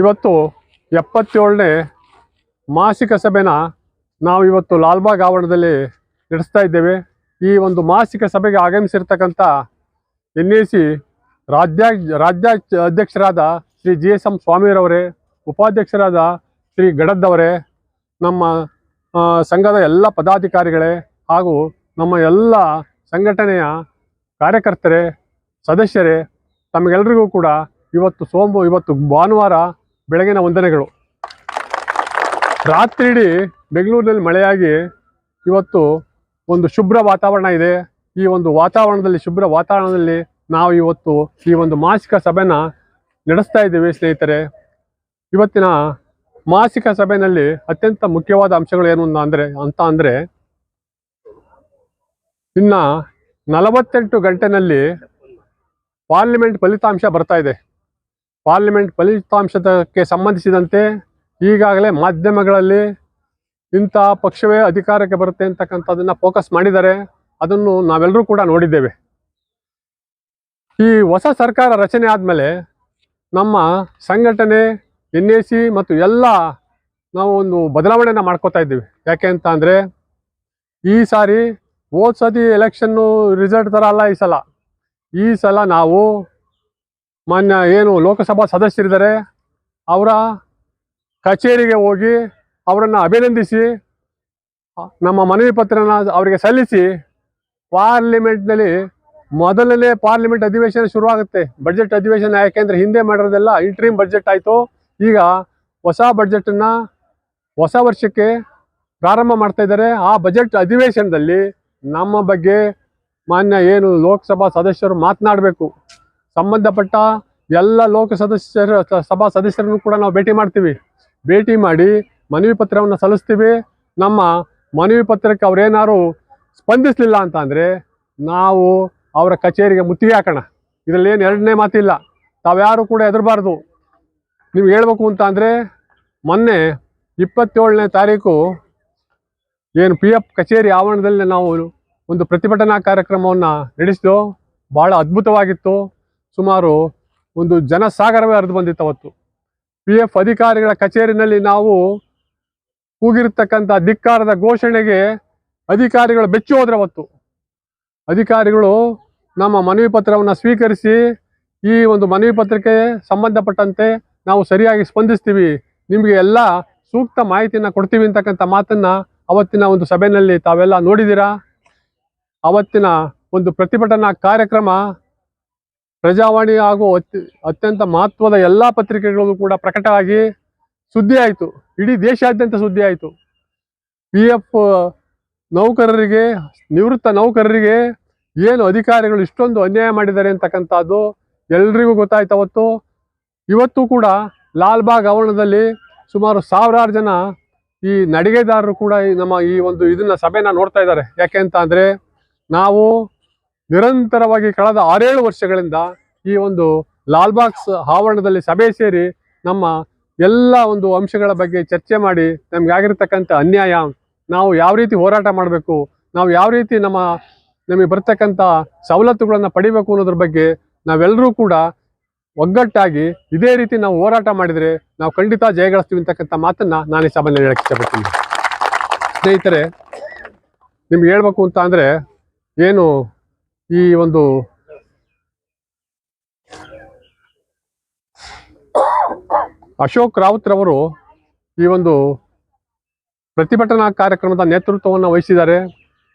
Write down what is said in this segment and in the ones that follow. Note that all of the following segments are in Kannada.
ಇವತ್ತು ಎಪ್ಪತ್ತೇಳನೇ ಮಾಸಿಕ ಸಭೆನ ನಾವು ಇವತ್ತು ಲಾಲ್ಬಾಗ್ ಆವರಣದಲ್ಲಿ ನಡೆಸ್ತಾ ಇದ್ದೇವೆ. ಈ ಒಂದು ಮಾಸಿಕ ಸಭೆಗೆ ಆಗಮಿಸಿರ್ತಕ್ಕಂಥ ಎನ್ ಎ ಸಿ ರಾಜ್ಯ ರಾಜ್ಯ ಅಧ್ಯಕ್ಷರಾದ ಶ್ರೀ ಜಿ ಎಸ್ ಎಂ ಸ್ವಾಮಿರವರೇ ಉಪಾಧ್ಯಕ್ಷರಾದ ಶ್ರೀ ಗಡದ್ದವರೇ ನಮ್ಮ ಸಂಘದ ಎಲ್ಲ ಪದಾಧಿಕಾರಿಗಳೇ ಹಾಗೂ ನಮ್ಮ ಎಲ್ಲ ಸಂಘಟನೆಯ ಕಾರ್ಯಕರ್ತರೇ, ಸದಸ್ಯರೇ ತಮಗೆಲ್ಲರಿಗೂ ಕೂಡ ಇವತ್ತು ಸೋಮ, ಇವತ್ತು ಭಾನುವಾರ ಬೆಳಗಿನ ವಂದನೆಗಳು. ರಾತ್ರಿ ಇಡೀ ಬೆಂಗಳೂರಿನಲ್ಲಿ ಮಳೆಯಾಗಿ ಇವತ್ತು ಒಂದು ಶುಭ್ರ ವಾತಾವರಣ ಇದೆ. ಈ ಒಂದು ವಾತಾವರಣದಲ್ಲಿ, ಶುಭ್ರ ವಾತಾವರಣದಲ್ಲಿ ನಾವು ಇವತ್ತು ಈ ಒಂದು ಮಾಸಿಕ ಸಭೆನ ನಡೆಸ್ತಾ ಇದ್ದೇವೆ ಸ್ನೇಹಿತರೆ. ಇವತ್ತಿನ ಮಾಸಿಕ ಸಭೆಯಲ್ಲಿ ಅತ್ಯಂತ ಮುಖ್ಯವಾದ ಅಂಶಗಳು ಏನು ಅಂದರೆ, ಅಂತ ಅಂದರೆ, ಇನ್ನು ನಲವತ್ತೆಂಟು ಗಂಟೆನಲ್ಲಿ ಪಾರ್ಲಿಮೆಂಟ್ ಫಲಿತಾಂಶ ಬರ್ತಾ ಇದೆ. ಪಾರ್ಲಿಮೆಂಟ್ ಫಲಿತಾಂಶಕ್ಕೆ ಸಂಬಂಧಿಸಿದಂತೆ ಈಗಾಗಲೇ ಮಾಧ್ಯಮಗಳಲ್ಲಿ ಇಂಥ ಪಕ್ಷವೇ ಅಧಿಕಾರಕ್ಕೆ ಬರುತ್ತೆ ಅಂತಕ್ಕಂಥದ್ದನ್ನು ಫೋಕಸ್ ಮಾಡಿದ್ದಾರೆ. ಅದನ್ನು ನಾವೆಲ್ಲರೂ ಕೂಡ ನೋಡಿದ್ದೇವೆ. ಈ ಹೊಸ ಸರ್ಕಾರ ರಚನೆ ಆದಮೇಲೆ ನಮ್ಮ ಸಂಘಟನೆ ಎನ್ ಮತ್ತು ಎಲ್ಲ ನಾವು ಒಂದು ಬದಲಾವಣೆಯನ್ನು ಮಾಡ್ಕೋತಾ ಇದ್ದೀವಿ. ಯಾಕೆ ಅಂತ ಅಂದರೆ ಈ ಸಾರಿ ಹೋದ ಸತಿ ಎಲೆಕ್ಷನ್ನು ರಿಸಲ್ಟ್ ಥರ ಅಲ್ಲ ಈ ಸಲ. ಈ ಸಲ ನಾವು ಮಾನ್ಯ ಏನು ಲೋಕಸಭಾ ಸದಸ್ಯರಿದ್ದಾರೆ, ಅವರ ಕಚೇರಿಗೆ ಹೋಗಿ ಅವರನ್ನು ಅಭಿನಂದಿಸಿ ನಮ್ಮ ಮನವಿ ಪತ್ರನ ಅವರಿಗೆ ಸಲ್ಲಿಸಿ ಪಾರ್ಲಿಮೆಂಟ್ನಲ್ಲಿ ಮೊದಲನೇ ಪಾರ್ಲಿಮೆಂಟ್ ಅಧಿವೇಶನ ಶುರುವಾಗುತ್ತೆ. ಬಜೆಟ್ ಅಧಿವೇಶನ ಯಾಕೆಂದ್ರೆ ಹಿಂದೆ ಮಾಡಿರೋದೆಲ್ಲ ಇಂಟ್ರೀಮ್ ಬಜೆಟ್ ಆಯಿತು. ಈಗ ಹೊಸ ಬಜೆಟನ್ನು ಹೊಸ ವರ್ಷಕ್ಕೆ ಪ್ರಾರಂಭ ಮಾಡ್ತಾ ಇದ್ದಾರೆ. ಆ ಬಜೆಟ್ ಅಧಿವೇಶನದಲ್ಲಿ ನಮ್ಮ ಬಗ್ಗೆ ಮಾನ್ಯ ಏನು ಲೋಕಸಭಾ ಸದಸ್ಯರು ಮಾತನಾಡಬೇಕು. ಸಂಬಂಧಪಟ್ಟ ಎಲ್ಲ ಲೋಕ ಸದಸ್ಯರ ಸ- ಸಭಾ ಸದಸ್ಯರನ್ನು ಕೂಡ ನಾವು ಭೇಟಿ ಮಾಡ್ತೀವಿ. ಭೇಟಿ ಮಾಡಿ ಮನವಿ ಪತ್ರವನ್ನು ಸಲ್ಲಿಸ್ತೀವಿ. ನಮ್ಮ ಮನವಿ ಪತ್ರಕ್ಕೆ ಅವರೇನಾರು ಸ್ಪಂದಿಸಲಿಲ್ಲ ಅಂತ ಅಂದರೆ ನಾವು ಅವರ ಕಚೇರಿಗೆ ಮುತ್ತಿಗೆ ಹಾಕೋಣ. ಇದರಲ್ಲಿ ಏನು ಎರಡನೇ ಮಾತಿಲ್ಲ. ತಾವ್ಯಾರು ಕೂಡ ಹೆದರಬಾರ್ದು. ನೀವು ಹೇಳ್ಬೇಕು ಅಂತ ಅಂದರೆ ಮೊನ್ನೆ ಇಪ್ಪತ್ತೇಳನೇ ತಾರೀಕು ಏನು ಪಿ ಎಫ್ ಕಚೇರಿ ಆವರಣದಲ್ಲಿ ನಾವು ಒಂದು ಪ್ರತಿಭಟನಾ ಕಾರ್ಯಕ್ರಮವನ್ನು ನಡೆಸಿದೋ ಭಾಳ ಅದ್ಭುತವಾಗಿತ್ತು. ಸುಮಾರು ಒಂದು ಜನಸಾಗರವೇ ಹರಿದು ಬಂದಿತ್ತು ಅವತ್ತು. ಪಿ ಎಫ್ ಅಧಿಕಾರಿಗಳ ಕಚೇರಿನಲ್ಲಿ ನಾವು ಕೂಗಿರ್ತಕ್ಕಂಥ ಧಿಕ್ಕಾರದ ಘೋಷಣೆಗೆ ಅಧಿಕಾರಿಗಳು ಬೆಚ್ಚಿ ಹೋದ್ರೆ ಅವತ್ತು. ಅಧಿಕಾರಿಗಳು ನಮ್ಮ ಮನವಿ ಪತ್ರವನ್ನು ಸ್ವೀಕರಿಸಿ ಈ ಒಂದು ಮನವಿ ಪತ್ರಕ್ಕೆ ಸಂಬಂಧಪಟ್ಟಂತೆ ನಾವು ಸರಿಯಾಗಿ ಸ್ಪಂದಿಸ್ತೀವಿ. ನಿಮಗೆ ಎಲ್ಲ ಸೂಕ್ತ ಮಾಹಿತಿಯನ್ನು ಕೊಡ್ತೀವಿ ಅಂತಕ್ಕಂಥ ಮಾತನ್ನು ಅವತ್ತಿನ ಒಂದು ಸಭೆಯಲ್ಲಿ ತಾವೆಲ್ಲ ನೋಡಿದ್ದೀರಾ? ಅವತ್ತಿನ ಒಂದು ಪ್ರತಿಭಟನಾ ಕಾರ್ಯಕ್ರಮ ಪ್ರಜಾವಾಣಿ ಹಾಗೂ ಅತ್ಯ, ಅತ್ಯಂತ ಮಹತ್ವದ ಎಲ್ಲ ಪತ್ರಿಕೆಗಳು ಕೂಡ ಪ್ರಕಟವಾಗಿ ಸುದ್ದಿ ಆಯಿತು. ಇಡೀ ದೇಶಾದ್ಯಂತ ಸುದ್ದಿ ಆಯಿತು. ಪಿ ಎಫ್ ನೌಕರರಿಗೆ, ನಿವೃತ್ತ ನೌಕರರಿಗೆ ಏನು ಅಧಿಕಾರಿಗಳು ಇಷ್ಟೊಂದು ಅನ್ಯಾಯ ಮಾಡಿದ್ದಾರೆ ಅಂತಕ್ಕಂಥದ್ದು ಎಲ್ರಿಗೂ ಗೊತ್ತಾಯ್ತು ಅವತ್ತು. ಇವತ್ತು ಕೂಡ ಲಾಲ್ಬಾಗ್ ಆವರಣದಲ್ಲಿ ಸುಮಾರು ಸಾವಿರಾರು ಜನ ಈ ನಡಿಗೆದಾರರು ಕೂಡ ನಮ್ಮ ಈ ಒಂದು ಇದನ್ನ ಸಭೆನ ನೋಡ್ತಾ ಇದ್ದಾರೆ. ಯಾಕೆ ಅಂತ ನಾವು ನಿರಂತರವಾಗಿ ಕಳೆದ ಆರೇಳು ವರ್ಷಗಳಿಂದ ಈ ಒಂದು ಲಾಲ್ಬಾಗ್ಸ್ ಆವರಣದಲ್ಲಿ ಸಭೆ ಸೇರಿ ನಮ್ಮ ಎಲ್ಲ ಒಂದು ಅಂಶಗಳ ಬಗ್ಗೆ ಚರ್ಚೆ ಮಾಡಿ ನಮ್ಗೆ ಆಗಿರ್ತಕ್ಕಂಥ ಅನ್ಯಾಯ, ನಾವು ಯಾವ ರೀತಿ ಹೋರಾಟ ಮಾಡಬೇಕು, ನಾವು ಯಾವ ರೀತಿ ನಮ್ಮ, ನಮಗೆ ಬರ್ತಕ್ಕಂಥ ಸವಲತ್ತುಗಳನ್ನು ಪಡಿಬೇಕು ಅನ್ನೋದ್ರ ಬಗ್ಗೆ ನಾವೆಲ್ಲರೂ ಕೂಡ ಒಗ್ಗಟ್ಟಾಗಿ ಇದೇ ರೀತಿ ನಾವು ಹೋರಾಟ ಮಾಡಿದರೆ ನಾವು ಖಂಡಿತ ಜಯಗಳಿಸ್ತೀವಿ ಅಂತಕ್ಕಂಥ ಮಾತನ್ನು ನಾನು ಈ ಸಭೆಯಲ್ಲಿ ಹೇಳಕ್ಕೆ ಇಷ್ಟಪಡ್ತೀನಿ. ಸ್ನೇಹಿತರೆ, ನಿಮ್ಗೆ ಹೇಳ್ಬೇಕು ಅಂತ ಅಂದರೆ ಏನು ಈ ಒಂದು ಅಶೋಕ್ ರಾವತ್ ರವರು ಈ ಒಂದು ಪ್ರತಿಭಟನಾ ಕಾರ್ಯಕ್ರಮದ ನೇತೃತ್ವವನ್ನು ವಹಿಸಿದ್ದಾರೆ.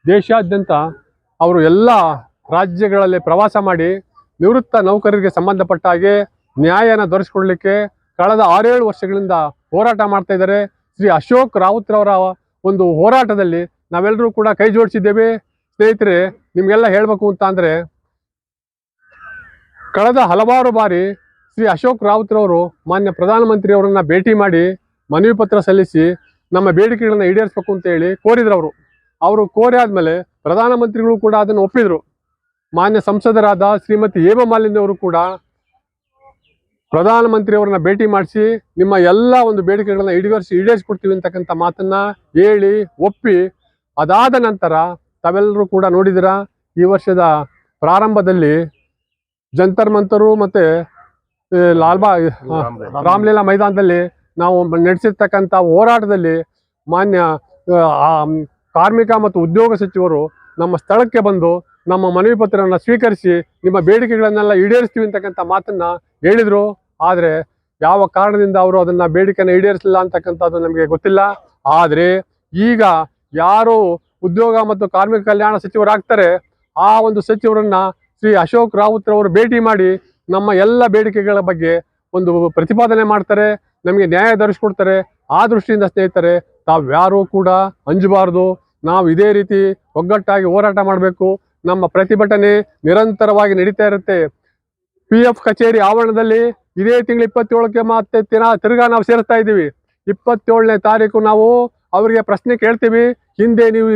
ದೇಶಾದ್ಯಂತ ಅವರು ಎಲ್ಲ ರಾಜ್ಯಗಳಲ್ಲಿ ಪ್ರವಾಸ ಮಾಡಿ ನಿವೃತ್ತ ನೌಕರರಿಗೆ ಸಂಬಂಧಪಟ್ಟ ಹಾಗೆ ನ್ಯಾಯನ ದೊರಕಿಸ್ಕೊಡ್ಲಿಕ್ಕೆ ಕಳೆದ ಆರೇಳು ವರ್ಷಗಳಿಂದ ಹೋರಾಟ ಮಾಡ್ತಾ ಇದ್ದಾರೆ. ಶ್ರೀ ಅಶೋಕ್ ರಾವತ್ ರವರ ಒಂದು ಹೋರಾಟದಲ್ಲಿ ನಾವೆಲ್ಲರೂ ಕೂಡ ಕೈ ಜೋಡಿಸಿದ್ದೇವೆ. ಸ್ನೇಹಿತರೆ ನಿಮ್ಗೆಲ್ಲ ಹೇಳಬೇಕು ಅಂತ ಅಂದರೆ ಕಳೆದ ಹಲವಾರು ಬಾರಿ ಶ್ರೀ ಅಶೋಕ್ ರಾವತ್ ರವರು ಮಾನ್ಯ ಪ್ರಧಾನಮಂತ್ರಿಯವರನ್ನು ಭೇಟಿ ಮಾಡಿ ಮನವಿ ಪತ್ರ ಸಲ್ಲಿಸಿ ನಮ್ಮ ಬೇಡಿಕೆಗಳನ್ನು ಈಡೇರಿಸಬೇಕು ಅಂತ ಹೇಳಿ ಅವರು ಅವರು ಕೋರಿ ಆದಮೇಲೆ ಪ್ರಧಾನಮಂತ್ರಿಗಳು ಕೂಡ ಅದನ್ನು ಒಪ್ಪಿದ್ರು. ಮಾನ್ಯ ಸಂಸದರಾದ ಶ್ರೀಮತಿ ಹೇಮಾ ಮಾಲಿನಿ ಅವರು ಕೂಡ ಪ್ರಧಾನಮಂತ್ರಿಯವರನ್ನ ಭೇಟಿ ಮಾಡಿಸಿ ನಿಮ್ಮ ಎಲ್ಲ ಒಂದು ಬೇಡಿಕೆಗಳನ್ನ ಈಡೇರಿಸಿ ಈಡೇರಿಸಿಕೊಡ್ತೀವಿ ಅಂತಕ್ಕಂಥ ಮಾತನ್ನ ಹೇಳಿ ಒಪ್ಪಿ ಅದಾದ ನಂತರ ತಾವೆಲ್ಲರೂ ಕೂಡ ನೋಡಿದಿರ ಈ ವರ್ಷದ ಪ್ರಾರಂಭದಲ್ಲಿ ಜಂತರ್ ಮಂತರು ಮತ್ತು ಲಾಲ್ಬಾ ರಾಮ್ಲೀಲಾ ಮೈದಾನದಲ್ಲಿ ನಾವು ನಡೆಸಿರ್ತಕ್ಕಂಥ ಹೋರಾಟದಲ್ಲಿ ಮಾನ್ಯ ಕಾರ್ಮಿಕ ಮತ್ತು ಉದ್ಯೋಗ ಸಚಿವರು ನಮ್ಮ ಸ್ಥಳಕ್ಕೆ ಬಂದು ನಮ್ಮ ಮನವಿ ಪತ್ರವನ್ನು ಸ್ವೀಕರಿಸಿ ನಿಮ್ಮ ಬೇಡಿಕೆಗಳನ್ನೆಲ್ಲ ಈಡೇರಿಸ್ತೀವಿ ಅಂತಕ್ಕಂಥ ಮಾತನ್ನು ಹೇಳಿದರು. ಆದರೆ ಯಾವ ಕಾರಣದಿಂದ ಅವರು ಅದನ್ನು ಬೇಡಿಕೆಯನ್ನು ಈಡೇರಿಸಲಿಲ್ಲ ಅಂತಕ್ಕಂಥದ್ದು ನಮಗೆ ಗೊತ್ತಿಲ್ಲ. ಆದರೆ ಈಗ ಯಾರು ಉದ್ಯೋಗ ಮತ್ತು ಕಾರ್ಮಿಕ ಕಲ್ಯಾಣ ಸಚಿವರಾಗ್ತಾರೆ ಆ ಒಂದು ಸಚಿವರನ್ನ ಶ್ರೀ ಅಶೋಕ್ ರಾವುತ್ರವರು ಭೇಟಿ ಮಾಡಿ ನಮ್ಮ ಎಲ್ಲ ಬೇಡಿಕೆಗಳ ಬಗ್ಗೆ ಒಂದು ಪ್ರತಿಪಾದನೆ ಮಾಡ್ತಾರೆ, ನಮಗೆ ನ್ಯಾಯ ಧರಿಸ್ಕೊಡ್ತಾರೆ ಆ ದೃಷ್ಟಿಯಿಂದ ಸ್ನೇಹಿತರೆ ತಾವ್ಯಾರೂ ಕೂಡ ಅಂಜಬಾರ್ದು. ನಾವು ಇದೇ ರೀತಿ ಒಗ್ಗಟ್ಟಾಗಿ ಹೋರಾಟ ಮಾಡಬೇಕು. ನಮ್ಮ ಪ್ರತಿಭಟನೆ ನಿರಂತರವಾಗಿ ನಡೀತಾ ಇರುತ್ತೆ. ಪಿ ಎಫ್ ಕಚೇರಿ ಆವರಣದಲ್ಲಿ ಇದೇ ತಿಂಗಳು ಇಪ್ಪತ್ತೇಳಕ್ಕೆ ಮತ್ತೆ ತಿರ್ಗಾ ನಾವು ಸೇರಿಸ್ತಾ ಇದ್ದೀವಿ. ಇಪ್ಪತ್ತೇಳನೇ ತಾರೀಕು ನಾವು ಅವರಿಗೆ ಪ್ರಶ್ನೆ ಕೇಳ್ತೀವಿ. ಹಿಂದೆ ನೀವು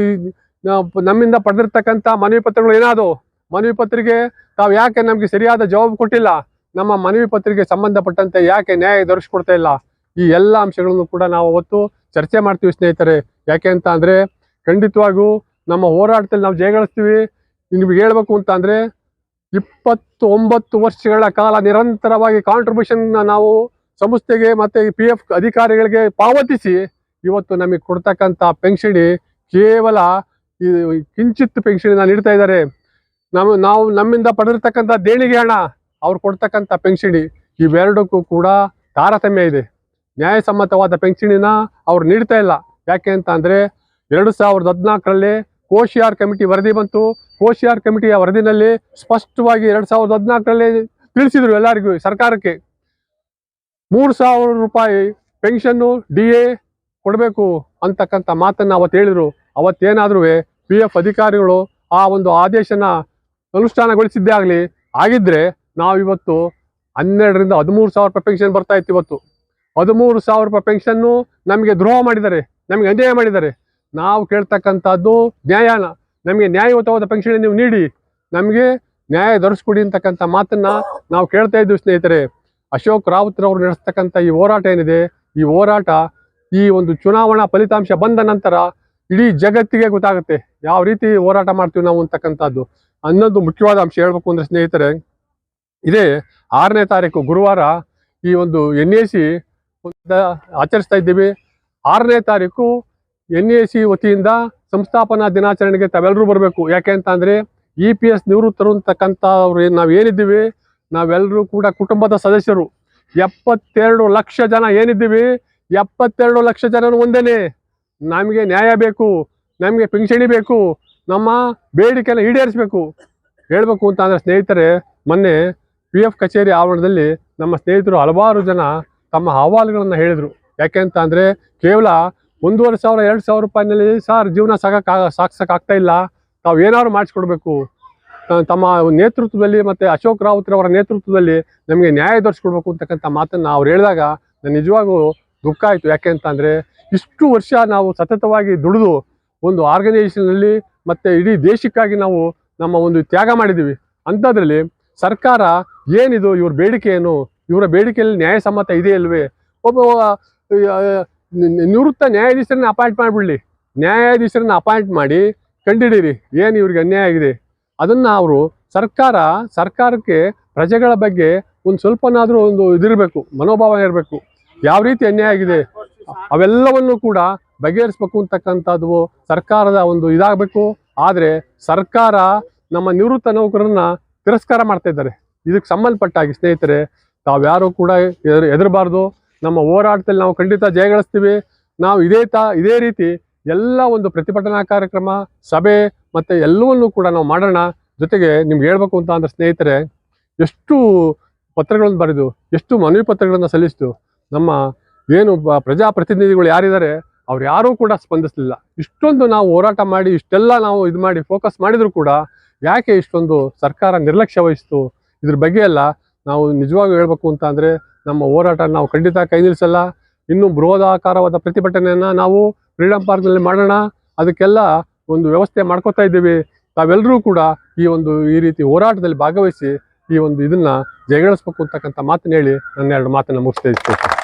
ನಮ್ಮಿಂದ ಪಡೆದಿರ್ತಕ್ಕಂಥ ಮನವಿ ಪತ್ರಗಳು ಏನಾದವು? ಮನವಿ ಪತ್ರಿಕೆ ತಾವು ಯಾಕೆ ನಮಗೆ ಸರಿಯಾದ ಜವಾಬು ಕೊಟ್ಟಿಲ್ಲ? ನಮ್ಮ ಮನವಿ ಪತ್ರಿಕೆ ಸಂಬಂಧಪಟ್ಟಂತೆ ಯಾಕೆ ನ್ಯಾಯ ದೊರಕಿಸ್ಕೊಡ್ತಾ ಇಲ್ಲ? ಈ ಎಲ್ಲ ಅಂಶಗಳನ್ನು ಕೂಡ ನಾವು ಅವತ್ತು ಚರ್ಚೆ ಮಾಡ್ತೀವಿ ಸ್ನೇಹಿತರೆ. ಯಾಕೆ ಅಂತ ಅಂದರೆ ಖಂಡಿತವಾಗೂ ನಮ್ಮ ಹೋರಾಟದಲ್ಲಿ ನಾವು ಜಯಗಳಿಸ್ತೀವಿ. ನಿಮ್ಗೆ ಹೇಳಬೇಕು ಅಂತ ಅಂದರೆ ಇಪ್ಪತ್ತು ಒಂಬತ್ತು ವರ್ಷಗಳ ಕಾಲ ನಿರಂತರವಾಗಿ ಕಾಂಟ್ರಿಬ್ಯೂಷನ್ನ ನಾವು ಸಂಸ್ಥೆಗೆ ಮತ್ತು ಪಿ ಎಫ್ ಅಧಿಕಾರಿಗಳಿಗೆ ಪಾವತಿಸಿ ಇವತ್ತು ನಮಗೆ ಕೊಡ್ತಕ್ಕಂಥ ಪೆನ್ಷನಿ ಕೇವಲ ಕಿಂಚಿತ್ ಪೆನ್ಷನ್ ನೀಡ್ತಾ ಇದ್ದಾರೆ. ನಾವು ನಾವು ನಮ್ಮಿಂದ ಪಡೆದಿರ್ತಕ್ಕಂಥ ದೇಣಿಗೆ ಹಣ ಅವ್ರು ಕೊಡ್ತಕ್ಕಂಥ ಪೆನ್ಷನಿ ಇವೆರಡಕ್ಕೂ ಕೂಡ ತಾರತಮ್ಯ ಇದೆ. ನ್ಯಾಯಸಮ್ಮತವಾದ ಪೆನ್ಷನಿನ ಅವ್ರು ನೀಡ್ತಾ ಇಲ್ಲ. ಯಾಕೆ ಅಂತ ಅಂದರೆ ಎರಡು ಸಾವಿರದ ಹದಿನಾಲ್ಕರಲ್ಲಿ ಕೋಶಿಯಾರ್ ಕಮಿಟಿ ವರದಿ ಬಂತು. ಕೋಶಿಯಾರ್ ಕಮಿಟಿಯ ವರದಿನಲ್ಲಿ ಸ್ಪಷ್ಟವಾಗಿ ಎರಡು ಸಾವಿರದ ಹದಿನಾಲ್ಕರಲ್ಲಿ ತಿಳಿಸಿದರು ಎಲ್ಲರಿಗೂ, ಸರ್ಕಾರಕ್ಕೆ. ಮೂರು ಸಾವಿರ ರೂಪಾಯಿ ಪೆನ್ಷನ್ನು ಡಿ ಎ ಕೊಡಬೇಕು ಅಂತಕ್ಕಂಥ ಮಾತನ್ನು ಅವತ್ತು ಹೇಳಿದರು. ಅವತ್ತೇನಾದರೂ ಪಿ ಎಫ್ ಅಧಿಕಾರಿಗಳು ಆ ಒಂದು ಆದೇಶನ ಅನುಷ್ಠಾನಗೊಳಿಸಿದ್ದೇ ಆಗಲಿ ಆಗಿದ್ದರೆ ನಾವಿವತ್ತು ಹನ್ನೆರಡರಿಂದ ಹದಿಮೂರು ಸಾವಿರ ರೂಪಾಯಿ ಪೆನ್ಷನ್ ಬರ್ತಾ ಇತ್ತು ಇವತ್ತು. ಹದಿಮೂರು ಸಾವಿರ ರೂಪಾಯಿ ಪೆನ್ಷನ್ನು ನಮಗೆ ದ್ರೋಹ ಮಾಡಿದ್ದಾರೆ, ನಮಗೆ ಅನ್ಯಾಯ ಮಾಡಿದ್ದಾರೆ. ನಾವು ಕೇಳ್ತಕ್ಕಂಥದ್ದು ನ್ಯಾಯನ. ನಮಗೆ ನ್ಯಾಯಯುತವಾದ ಪೆನ್ಷನ್ ನೀವು ನೀಡಿ. ನಮಗೆ ನ್ಯಾಯ ಧರಿಸ್ಕೊಡಿ ಅಂತಕ್ಕಂಥ ಮಾತನ್ನು ನಾವು ಕೇಳ್ತಾ ಇದ್ದೀವಿ ಸ್ನೇಹಿತರೆ. ಅಶೋಕ್ ರಾವತ್ರವರು ನಡೆಸ್ತಕ್ಕಂಥ ಈ ಹೋರಾಟ ಏನಿದೆ, ಈ ಹೋರಾಟ ಈ ಒಂದು ಚುನಾವಣಾ ಫಲಿತಾಂಶ ಬಂದ ನಂತರ ಇಡೀ ಜಗತ್ತಿಗೆ ಗೊತ್ತಾಗುತ್ತೆ ಯಾವ ರೀತಿ ಹೋರಾಟ ಮಾಡ್ತೀವಿ ನಾವು ಅಂತಕ್ಕಂಥದ್ದು ಅನ್ನೋದು ಮುಖ್ಯವಾದ ಅಂಶ ಹೇಳ್ಬೇಕು ಅಂದ್ರೆ ಸ್ನೇಹಿತರೆ, ಇದೇ ಆರನೇ ತಾರೀಕು ಗುರುವಾರ ಈ ಒಂದು ಎನ್ ಎ ಸಿ ಆಚರಿಸ್ತಾ ಇದ್ದೀವಿ. ಆರನೇ ತಾರೀಕು ಎನ್ ಎ ಸಿ ವತಿಯಿಂದ ಸಂಸ್ಥಾಪನಾ ದಿನಾಚರಣೆಗೆ ತಾವೆಲ್ಲರೂ ಬರಬೇಕು. ಯಾಕೆ ಅಂತ ಅಂದರೆ ಇ ಪಿ ಎಸ್ ನಿವೃತ್ತರು ಅಂತಕ್ಕಂಥವ್ರು ನಾವು ಏನಿದ್ದೀವಿ ನಾವೆಲ್ಲರೂ ಕೂಡ ಕುಟುಂಬದ ಸದಸ್ಯರು. ಎಪ್ಪತ್ತೆರಡು ಲಕ್ಷ ಜನ ಏನಿದ್ದೀವಿ ಎಪ್ಪತ್ತೆರಡು ಲಕ್ಷ ಜನರು ಒಂದೇನೆ. ನಮಗೆ ನ್ಯಾಯ ಬೇಕು, ನಮಗೆ ಪಿಂಚಣಿ ಬೇಕು, ನಮ್ಮ ಬೇಡಿಕೆನ ಈಡೇರಿಸಬೇಕು. ಹೇಳಬೇಕು ಅಂತ ಅಂದರೆ ಸ್ನೇಹಿತರೆ, ಮೊನ್ನೆ ಪಿ ಎಫ್ ಕಚೇರಿ ಆವರಣದಲ್ಲಿ ನಮ್ಮ ಸ್ನೇಹಿತರು ಹಲವಾರು ಜನ ತಮ್ಮ ಅಹವಾಲುಗಳನ್ನು ಹೇಳಿದರು. ಯಾಕೆ ಅಂತ ಅಂದ್ರೆ, ಕೇವಲ ಒಂದೂವರೆ ಸಾವಿರ, ಎರಡು ಸಾವಿರ ರೂಪಾಯಿನಲ್ಲಿ ಸರ್ ಜೀವನ ಸಾಕಕ್ಕೆ ಸಾಕ್ಸಕ್ ಆಗ್ತಾ ಇಲ್ಲ. ತಾವು ಏನಾದ್ರು ಮಾಡಿಸ್ಕೊಡ್ಬೇಕು. ತಮ್ಮ ನೇತೃತ್ವದಲ್ಲಿ ಮತ್ತು ಅಶೋಕ್ ರಾವುತ್ರವರ ನೇತೃತ್ವದಲ್ಲಿ ನಮಗೆ ನ್ಯಾಯ ತೋರಿಸ್ಕೊಡ್ಬೇಕು ಅಂತಕ್ಕಂಥ ಮಾತನ್ನು ಅವ್ರು ಹೇಳಿದಾಗ, ನಾನು ನಿಜವಾಗೂ ದುಃಖ ಆಯಿತು. ಯಾಕೆ ಅಂತ ಅಂದ್ರೆ ಇಷ್ಟು ವರ್ಷ ನಾವು ಸತತವಾಗಿ ದುಡಿದು ಒಂದು ಆರ್ಗನೈಸೇಷನಲ್ಲಿ ಮತ್ತು ಇಡೀ ದೇಶಕ್ಕಾಗಿ ನಾವು ನಮ್ಮ ಒಂದು ತ್ಯಾಗ ಮಾಡಿದ್ದೀವಿ. ಅಂಥದ್ರಲ್ಲಿ ಸರ್ಕಾರ ಏನಿದು? ಇವ್ರ ಬೇಡಿಕೆ ಏನು? ಇವರ ಬೇಡಿಕೆಯಲ್ಲಿ ನ್ಯಾಯಸಮ್ಮತ ಇದೆ ಇಲ್ವೇ? ಒಬ್ಬ ನಿವೃತ್ತ ನ್ಯಾಯಾಧೀಶರನ್ನ ಅಪಾಯಿಂಟ್ ಮಾಡಿಬಿಡಲಿ. ನ್ಯಾಯಾಧೀಶರನ್ನ ಅಪಾಯಿಂಟ್ ಮಾಡಿ ಕಂಡಿಡೀರಿ. ಏನು ಇವ್ರಿಗೆ ಅನ್ಯಾಯ ಆಗಿದೆ? ಅದನ್ನು ಅವರು ಸರ್ಕಾರ, ಸರ್ಕಾರಕ್ಕೆ ಪ್ರಜೆಗಳ ಬಗ್ಗೆ ಒಂದು ಸ್ವಲ್ಪನಾದರೂ ಒಂದು ಇದಿರಬೇಕು, ಮನೋಭಾವ ಇರಬೇಕು. ಯಾವ ರೀತಿ ಅನ್ಯಾಯ ಆಗಿದೆ? ಅವೆಲ್ಲವನ್ನು ಕೂಡ ಬಗೆಹರಿಸ್ಬೇಕು ಅಂತಕ್ಕಂಥದ್ದು ಸರ್ಕಾರದ ಒಂದು ಇದಾಗಬೇಕು. ಆದರೆ ಸರ್ಕಾರ ನಮ್ಮ ನಿವೃತ್ತ ನೌಕರರನ್ನ ತಿರಸ್ಕಾರ ಮಾಡ್ತಾ ಇದ್ದಾರೆ. ಇದಕ್ಕೆ ಸಂಬಂಧಪಟ್ಟಾಗಿ ಸ್ನೇಹಿತರೆ, ತಾವ್ಯಾರು ಕೂಡ ಎದುರು ಹೆದರಬಾರ್ದು ನಮ್ಮ ಹೋರಾಟದಲ್ಲಿ ನಾವು ಖಂಡಿತ ಜಯಗಳಿಸ್ತೀವಿ. ನಾವು ಇದೇ ತ, ಇದೇ ರೀತಿ ಎಲ್ಲ ಒಂದು ಪ್ರತಿಭಟನಾ ಕಾರ್ಯಕ್ರಮ, ಸಭೆ ಮತ್ತು ಎಲ್ಲವನ್ನೂ ಕೂಡ ನಾವು ಮಾಡೋಣ. ಜೊತೆಗೆ ನಿಮ್ಗೆ ಹೇಳ್ಬೇಕು ಅಂತ ಅಂದ್ರೆ ಸ್ನೇಹಿತರೆ, ಎಷ್ಟು ಪತ್ರಗಳನ್ನು ಬರೆದು, ಎಷ್ಟು ಮನವಿ ಪತ್ರಗಳನ್ನು ಸಲ್ಲಿಸಿತು ನಮ್ಮ ಏನು ಪ್ರಜಾಪ್ರತಿನಿಧಿಗಳು ಯಾರಿದ್ದಾರೆ, ಅವ್ರು ಯಾರೂ ಕೂಡ ಸ್ಪಂದಿಸಲಿಲ್ಲ. ಇಷ್ಟೊಂದು ನಾವು ಹೋರಾಟ ಮಾಡಿ, ಇಷ್ಟೆಲ್ಲ ನಾವು ಇದು ಮಾಡಿ ಫೋಕಸ್ ಮಾಡಿದರೂ ಕೂಡ ಯಾಕೆ ಇಷ್ಟೊಂದು ಸರ್ಕಾರ ನಿರ್ಲಕ್ಷ್ಯ ವಹಿಸ್ತು? ಇದ್ರ ಬಗ್ಗೆ ಎಲ್ಲ ನಾವು ನಿಜವಾಗ್ಲೂ ಹೇಳಬೇಕು ಅಂತ ಅಂದರೆ ನಮ್ಮ ಹೋರಾಟ ನಾವು ಖಂಡಿತ ಕೈ ನಿಲ್ಲಿಸಲ್ಲ ಇನ್ನೂ ಬೃಹದಾಕಾರವಾದ ಪ್ರತಿಭಟನೆಯನ್ನು ನಾವು ಫ್ರೀಡಂ ಪಾರ್ಕ್ನಲ್ಲಿ ಮಾಡೋಣ. ಅದಕ್ಕೆಲ್ಲ ಒಂದು ವ್ಯವಸ್ಥೆ ಮಾಡ್ಕೋತಾ ಇದ್ದೀವಿ. ತಾವೆಲ್ಲರೂ ಕೂಡ ಈ ಒಂದು, ಈ ರೀತಿ ಹೋರಾಟದಲ್ಲಿ ಭಾಗವಹಿಸಿ ಈ ಒಂದು ಇದನ್ನು ಜಯಗಳಿಸ್ಬೇಕು ಅಂತಕ್ಕಂಥ ಮಾತನ್ನ ಹೇಳಿ ನನ್ನ ಎರಡು ಮಾತನ್ನು ಮುಗಿಸ್ತಾ ಇದ್ದೀನಿ.